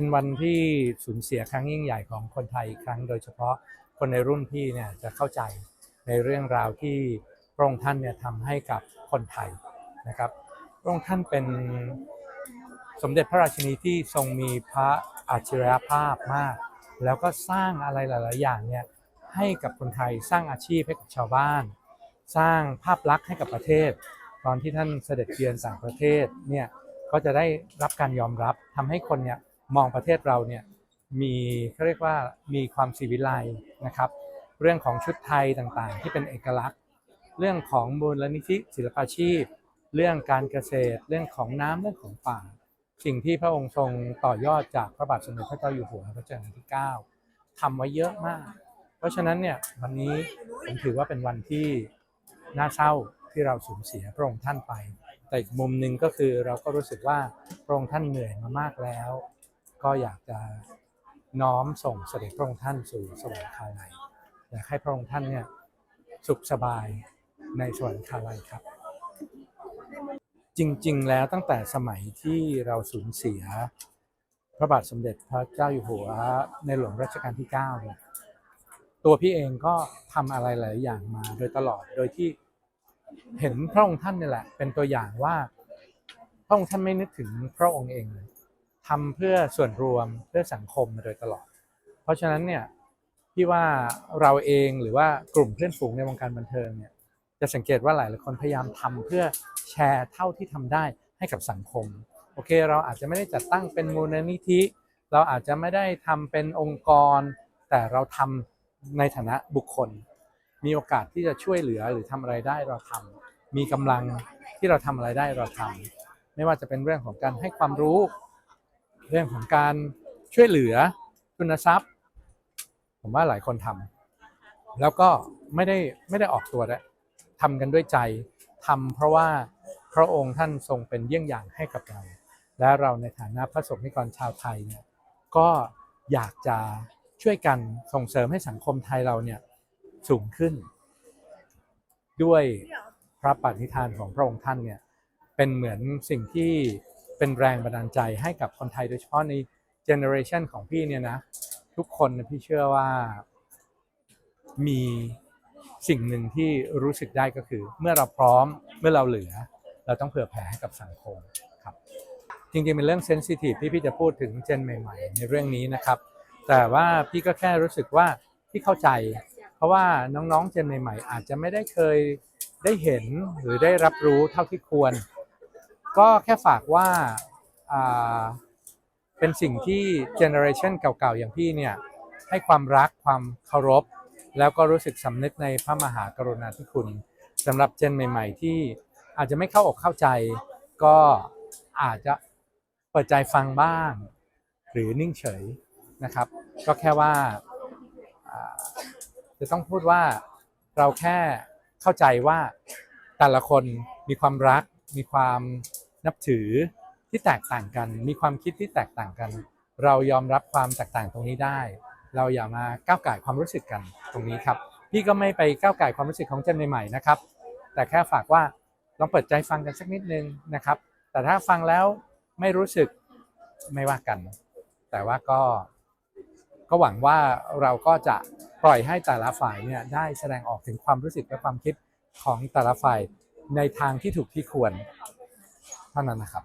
เป็นวันที่สูญเสียครั้งยิ่งใหญ่ของคนไทยอีกครั้ง โดยเฉพาะคนในรุ่นพี่เนี่ยจะเข้าใจในเรื่องราวที่พระองค์ท่านเนี่ยทำให้กับคนไทยนะครับพระองค์ท่านเป็นสมเด็จพระราชินีที่ทรงมีพระอัจฉริยภาพมาก แล้วก็สร้างอะไรหลาย ๆ อย่างเนี่ยให้กับคนไทยสร้างอาชีพให้กับชาวบ้าน สร้างภาพลักษณ์ให้กับประเทศ ตอนที่ท่านเสด็จเยือนต่างประเทศเนี่ยก็จะได้รับการยอมรับทำให้คนเนี่ย มองประเทศเราเนี่ยมีเขาเรียกว่ามีความสีวิไลนะครับ เรื่องของชุดไทยต่างๆ ที่เป็นเอกลักษณ์ เรื่องของมูลนิธิศิลปาชีพ เรื่องการเกษตร เรื่องของน้ำเรื่องของป่า สิ่งที่พระองค์ทรงต่อยอดจากพระบาทสมเด็จพระเจ้าอยู่หัวรัชกาลที่ 9ทำไว้เยอะมาก เพราะฉะนั้นเนี่ยวันนี้ผมถือว่าเป็นวันที่น่าเศร้าที่เราสูญเสียพระองค์ท่านไป แต่อีกมุมหนึ่งก็คือเราก็รู้สึกว่าพระองค์ท่านเหนื่อยมามากแล้ว ก็อยากจะน้อมส่งเสด็จพระองค์ท่านสู่สวรรคาลัยอยากให้พระองค์ท่านเนี่ยสุขสบายในสวรรคาลัยครับ จริงๆ แล้วตั้งแต่สมัยที่เราสูญเสีย พระบาทสมเด็จพระเจ้าอยู่หัวในหลวงรัชกาลที่9เนี่ยตัวพี่เองก็ทำอะไรหลายอย่างมาโดยตลอดโดยที่เห็นพระองค์ท่านนี่แหละ เป็นตัวอย่างว่าพระองค์ท่านไม่นึกถึงพระองค์เองเลย ทำเพื่อส่วนรวมเพื่อสังคมมาโดยตลอด เพราะฉะนั้นเนี่ยพี่ว่าเราเองหรือว่ากลุ่มเพื่อนฝูงในวงการบันเทิงเนี่ยจะสังเกตว่าหลายๆคนพยายามทำเพื่อแชร์เท่าที่ทำได้ให้กับสังคม โอเค เราอาจจะไม่ได้จัดตั้งเป็นมูลนิธิ เราอาจจะไม่ได้ทำเป็นองค์กร แต่เราทำในฐานะบุคคล มีโอกาสที่จะช่วยเหลือหรือทำอะไรได้เราทำมีกำลังที่เราทำอะไรได้เราทำไม่ว่าจะเป็นเรื่องของการให้ความรู้ เรื่องของการช่วยเหลือทุนทรัพย์ ผมว่าหลายคนทำแล้วก็ไม่ได้ไม่ได้ออกตัวแล้วทำกันด้วยใจทำเพราะว่าพระองค์ท่านทรงเป็นเยี่ยงอย่างให้กับเรา และเราในฐานะพระสงฆ์นิกรชาวไทยเนี่ยก็อยากจะช่วยกันส่งเสริมให้สังคมไทยเราเนี่ยสูงขึ้น ด้วยพระปฏิฐานของพระองค์ท่านเนี่ยเป็นเหมือนสิ่งที่ เป็นแรงบันดาลใจให้กับคนไทยโดยเฉพาะในเจเนอเรชันของพี่เนี่ยนะ ทุกคนนะพี่เชื่อว่ามีสิ่งหนึ่งที่รู้สึกได้ก็คือ เมื่อเราพร้อมเมื่อเราเหลือ เราต้องเผื่อแผ่ให้กับสังคมครับ จริงๆเป็นเรื่องเซนซิทีฟที่พี่จะพูดถึงเจนใหม่ ๆ ในเรื่องนี้นะครับ แต่ว่าพี่ก็แค่รู้สึกว่าพี่เข้าใจ เพราะว่าน้องๆเจนใหม่ ๆ อาจจะไม่ได้เคยได้เห็นหรือได้รับรู้เท่าที่ควร ก็แค่ฝากว่าเป็นสิ่งที่เจเนอเรชันเก่าๆ อย่างพี่เนี่ยให้ความรักความเคารพ แล้วก็รู้สึกสำนึกในพระมหากรุณาธิคุณสำหรับเจนใหม่ ๆ ที่อาจจะไม่เข้าอกเข้าใจ ก็อาจจะเปิดใจฟังบ้าง หรือนิ่งเฉยนะครับ ก็แค่ว่าจะต้องพูดว่าเราแค่เข้าใจว่าแต่ละคนมีความรักมีความ นับถือที่แตกต่างกัน มีความคิดที่แตกต่างกัน เรายอมรับความแตกต่างตรงนี้ได้ เราอย่ามาก้าวไก่ความรู้สึกกันตรงนี้ครับ พี่ก็ไม่ไปก้าวไก่ความรู้สึกของเจนใหม่ๆนะครับ แต่แค่ฝากว่าลองเปิดใจฟังกันสักนิดนึงนะครับ แต่ถ้าฟังแล้วไม่รู้สึกไม่ว่ากัน แต่ว่าก็ก็หวังว่าเราก็จะปล่อยให้แต่ละฝ่ายเนี่ยได้แสดงออกถึงความรู้สึกและความคิดของแต่ละฝ่ายในทางที่ถูกที่ควร เท่านั้นนะครับ